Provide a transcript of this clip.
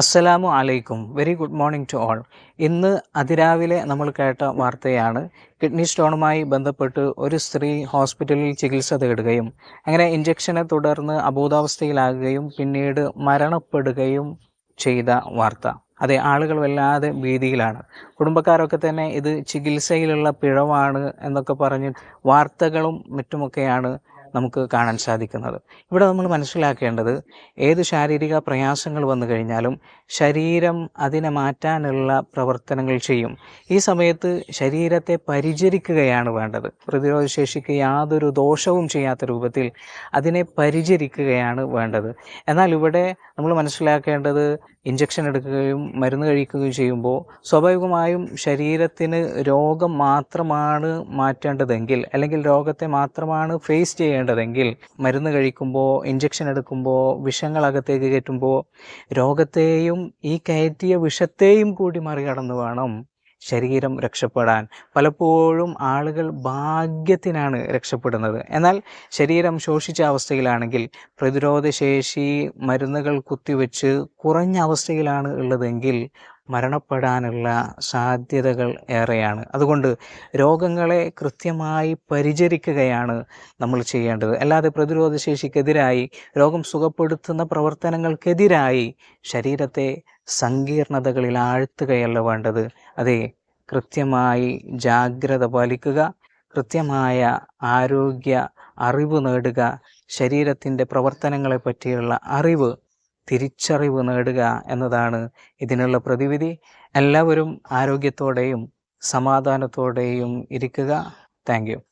അസ്സലാമു അലൈക്കും. Very good morning to all ഇന്ന് അതിരാവിലെ നമ്മൾ കേട്ട വാർത്തയാണ്. കിഡ്നി സ്റ്റോണുമായി ബന്ധപ്പെട്ട് ഒരു സ്ത്രീ ഹോസ്പിറ്റലിൽ ചികിത്സ തേടുകയും അങ്ങനെ ഇഞ്ചക്ഷനെ തുടർന്ന് അബോധാവസ്ഥയിലാകുകയും പിന്നീട് മരണപ്പെടുകയും ചെയ്ത വാർത്ത. അതെ ആളുകൾ വല്ലാതെ ഭീതിയിലാണ്. കുടുംബക്കാരൊക്കെ തന്നെ ഇത് ചികിത്സയിലുള്ള പിഴവാണ് എന്നൊക്കെ പറഞ്ഞ് വാർത്തകളും മറ്റുമൊക്കെയാണ് നമുക്ക് കാണാൻ സാധിക്കുന്നത്. ഇവിടെ നമ്മൾ മനസ്സിലാക്കേണ്ടത് ഏത് ശാരീരിക പ്രയാസങ്ങൾ വന്നു കഴിഞ്ഞാലും ശരീരം അതിനെ മാറ്റാനുള്ള പ്രവർത്തനങ്ങൾ ചെയ്യും. ഈ സമയത്ത് ശരീരത്തെ പരിചരിക്കുകയാണ് വേണ്ടത്. പ്രതിരോധശേഷിക്ക് യാതൊരു ദോഷവും ചെയ്യാത്ത രൂപത്തിൽ അതിനെ പരിചരിക്കുകയാണ് വേണ്ടത്. എന്നാൽ ഇവിടെ നമ്മൾ മനസ്സിലാക്കേണ്ടത് ഇഞ്ചക്ഷൻ എടുക്കുകയും മരുന്ന് കഴിക്കുകയും ചെയ്യുമ്പോൾ സ്വാഭാവികമായും ശരീരത്തിന് രോഗം മാത്രമാണ് മാറ്റേണ്ടതെങ്കിൽ അല്ലെങ്കിൽ രോഗത്തെ മാത്രമാണ് ഫേസ് ചെയ്യേണ്ടതെങ്കിൽ മരുന്ന് കഴിക്കുമ്പോൾ ഇഞ്ചക്ഷൻ എടുക്കുമ്പോൾ വിഷങ്ങൾ അകത്തേക്ക് കയറ്റുമ്പോൾ രോഗത്തെയും ഈ കയറ്റിയ വിഷത്തെയും കൂടി മറികടന്ന് വേണം ശരീരം രക്ഷപ്പെടാൻ പലപ്പോഴും ആളുകൾ ഭാഗ്യത്തിനാണ് രക്ഷപ്പെടുന്നത്. എന്നാൽ ശരീരം ശോഷിച്ച അവസ്ഥയിലാണെങ്കിൽ പ്രതിരോധശേഷി മരുന്നുകൾ കുത്തിവെച്ച് കുറഞ്ഞ അവസ്ഥയിലാണ് ഉള്ളതെങ്കിൽ മരണപ്പെടാനുള്ള സാധ്യതകൾ ഏറെയാണ്. അതുകൊണ്ട് രോഗങ്ങളെ കൃത്യമായി പരിചരിക്കുകയാണ് നമ്മൾ ചെയ്യേണ്ടത്. അല്ലാതെ പ്രതിരോധശേഷിക്കെതിരായി രോഗം സുഖപ്പെടുത്തുന്ന പ്രവർത്തനങ്ങൾക്കെതിരായി ശരീരത്തെ സങ്കീർണതകളിൽ ആഴ്ത്തുകയല്ല വേണ്ടത്. അതെ കൃത്യമായി ജാഗ്രത പാലിക്കുക കൃത്യമായ ആരോഗ്യ അറിവ് നേടുക ശരീരത്തിന്റെ പ്രവർത്തനങ്ങളെ പറ്റിയുള്ള അറിവ് തിരിച്ചറിവ് നേടുക എന്നതാണ് ഇതിനുള്ള പ്രതിവിധി. എല്ലാവരും ആരോഗ്യത്തോടെയും സമാധാനത്തോടെയും ഇരിക്കുക. താങ്ക്